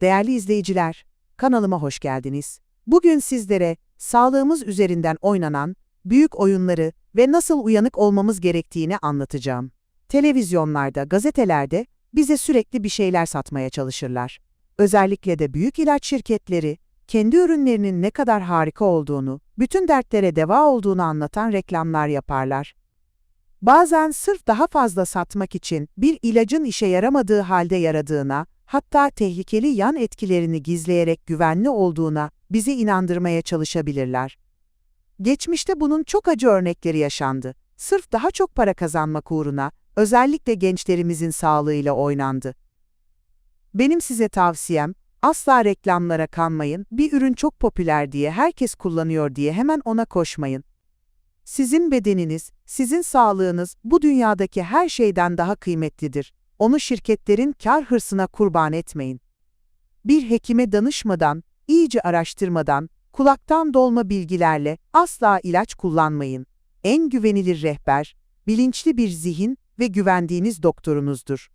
Değerli izleyiciler, kanalıma hoş geldiniz. Bugün sizlere sağlığımız üzerinden oynanan büyük oyunları ve nasıl uyanık olmamız gerektiğini anlatacağım. Televizyonlarda, gazetelerde bize sürekli bir şeyler satmaya çalışırlar. Özellikle de büyük ilaç şirketleri kendi ürünlerinin ne kadar harika olduğunu, bütün dertlere deva olduğunu anlatan reklamlar yaparlar. Bazen sırf daha fazla satmak için bir ilacın işe yaramadığı halde yaradığına, hatta tehlikeli yan etkilerini gizleyerek güvenli olduğuna bizi inandırmaya çalışabilirler. Geçmişte bunun çok acı örnekleri yaşandı. Sırf daha çok para kazanmak uğruna, özellikle gençlerimizin sağlığıyla oynandı. Benim size tavsiyem, asla reklamlara kanmayın, bir ürün çok popüler diye herkes kullanıyor diye hemen ona koşmayın. Sizin bedeniniz, sizin sağlığınız bu dünyadaki her şeyden daha kıymetlidir. Onu şirketlerin kar hırsına kurban etmeyin. Bir hekime danışmadan, iyice araştırmadan, kulaktan dolma bilgilerle asla ilaç kullanmayın. En güvenilir rehber, bilinçli bir zihin ve güvendiğiniz doktorunuzdur.